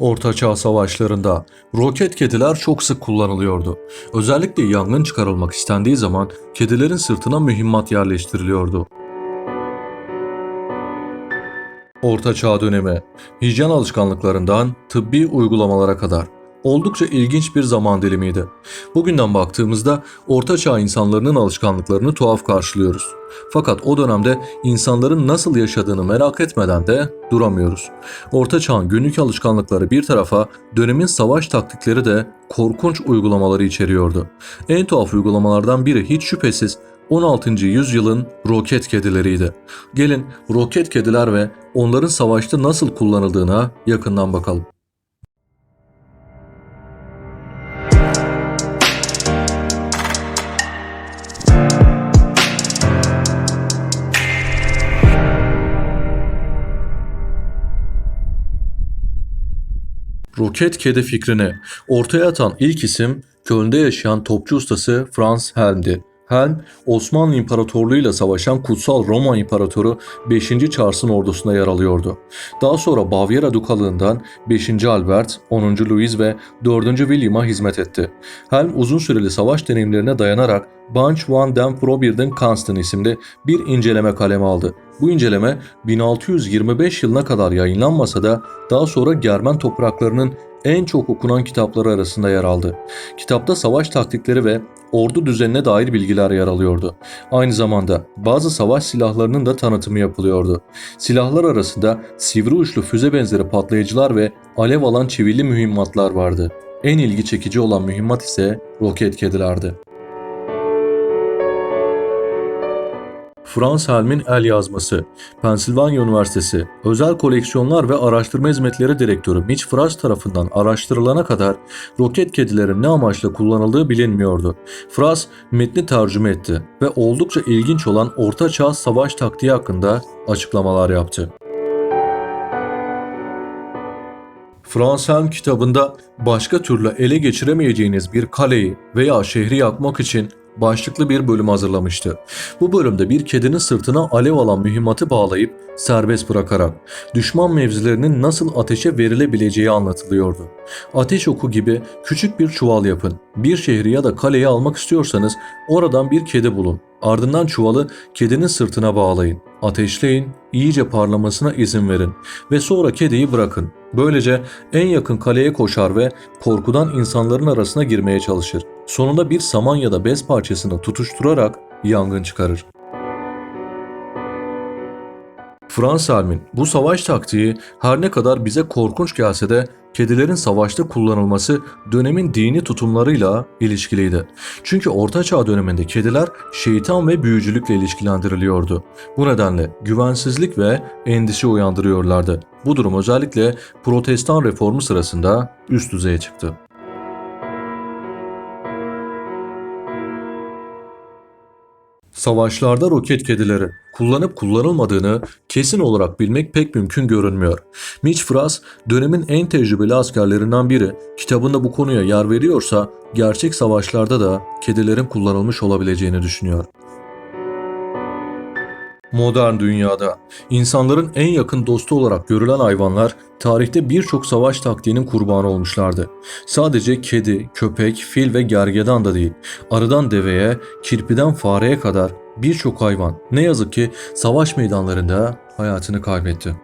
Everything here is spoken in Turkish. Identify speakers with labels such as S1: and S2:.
S1: Orta Çağ savaşlarında roket kediler çok sık kullanılıyordu. Özellikle yangın çıkarılmak istendiği zaman kedilerin sırtına mühimmat yerleştiriliyordu. Orta Çağ dönemi, hijyen alışkanlıklarından tıbbi uygulamalara kadar oldukça ilginç bir zaman dilimiydi. Bugünden baktığımızda Orta Çağ insanlarının alışkanlıklarını tuhaf karşılıyoruz. Fakat o dönemde insanların nasıl yaşadığını merak etmeden de duramıyoruz. Orta Çağ'ın günlük alışkanlıkları bir tarafa dönemin savaş taktikleri de korkunç uygulamaları içeriyordu. En tuhaf uygulamalardan biri hiç şüphesiz 16. yüzyılın roket kedileriydi. Gelin roket kediler ve onların savaşta nasıl kullanıldığına yakından bakalım. Roket kedi fikrini ortaya atan ilk isim Köln'de yaşayan topçu ustası Franz Helm'di. Helm, Osmanlı İmparatorluğu ile savaşan Kutsal Roma İmparatoru 5. Charles'ın ordusunda yer alıyordu. Daha sonra Bavyera Dukalığından 5. Albert, 10. Louis ve 4. William'a hizmet etti. Helm uzun süreli savaş deneyimlerine dayanarak Bunch van den Probierden Kansten isimli bir inceleme kaleme aldı. Bu inceleme 1625 yılına kadar yayınlanmasa da daha sonra Germen topraklarının en çok okunan kitapları arasında yer aldı. Kitapta savaş taktikleri ve ordu düzenine dair bilgiler yer alıyordu. Aynı zamanda bazı savaş silahlarının da tanıtımı yapılıyordu. Silahlar arasında sivri uçlu füze benzeri patlayıcılar ve alev alan çivili mühimmatlar vardı. En ilgi çekici olan mühimmat ise roket kedilerdi. Franz Helm'in el yazması, Pensilvanya Üniversitesi Özel Koleksiyonlar ve Araştırma Hizmetleri Direktörü Mitch Frost tarafından araştırılana kadar roket kedilerin ne amaçla kullanıldığı bilinmiyordu. Frost metni tercüme etti ve oldukça ilginç olan Orta Çağ savaş taktiği hakkında açıklamalar yaptı. Franz Helm kitabında başka türlü ele geçiremeyeceğiniz bir kaleyi veya şehri yakmak için başlıklı bir bölüm hazırlamıştı. Bu bölümde bir kedinin sırtına alev alan mühimmatı bağlayıp serbest bırakarak düşman mevzilerinin nasıl ateşe verilebileceği anlatılıyordu. Ateş oku gibi küçük bir çuval yapın. Bir şehri ya da kaleyi almak istiyorsanız oradan bir kedi bulun. Ardından çuvalı kedinin sırtına bağlayın. Ateşleyin, iyice parlamasına izin verin ve sonra kediyi bırakın. Böylece en yakın kaleye koşar ve korkudan insanların arasına girmeye çalışır. Sonunda bir saman ya da bez parçasını tutuşturarak yangın çıkarır. Frans Helm'in bu savaş taktiği her ne kadar bize korkunç gelse de kedilerin savaşta kullanılması dönemin dini tutumlarıyla ilişkiliydi. Çünkü Orta Çağ döneminde kediler şeytan ve büyücülükle ilişkilendiriliyordu. Bu nedenle güvensizlik ve endişe uyandırıyorlardı. Bu durum özellikle Protestan reformu sırasında üst düzeye çıktı. Savaşlarda roket kedileri kullanıp kullanılmadığını kesin olarak bilmek pek mümkün görünmüyor. Mitch Frost dönemin en tecrübeli askerlerinden biri kitabında bu konuya yer veriyorsa gerçek savaşlarda da kedilerin kullanılmış olabileceğini düşünüyor. Modern dünyada insanların en yakın dostu olarak görülen hayvanlar tarihte birçok savaş taktiğinin kurbanı olmuşlardı. Sadece kedi, köpek, fil ve gergedan da değil, arıdan deveye, kirpiden fareye kadar birçok hayvan ne yazık ki savaş meydanlarında hayatını kaybetti.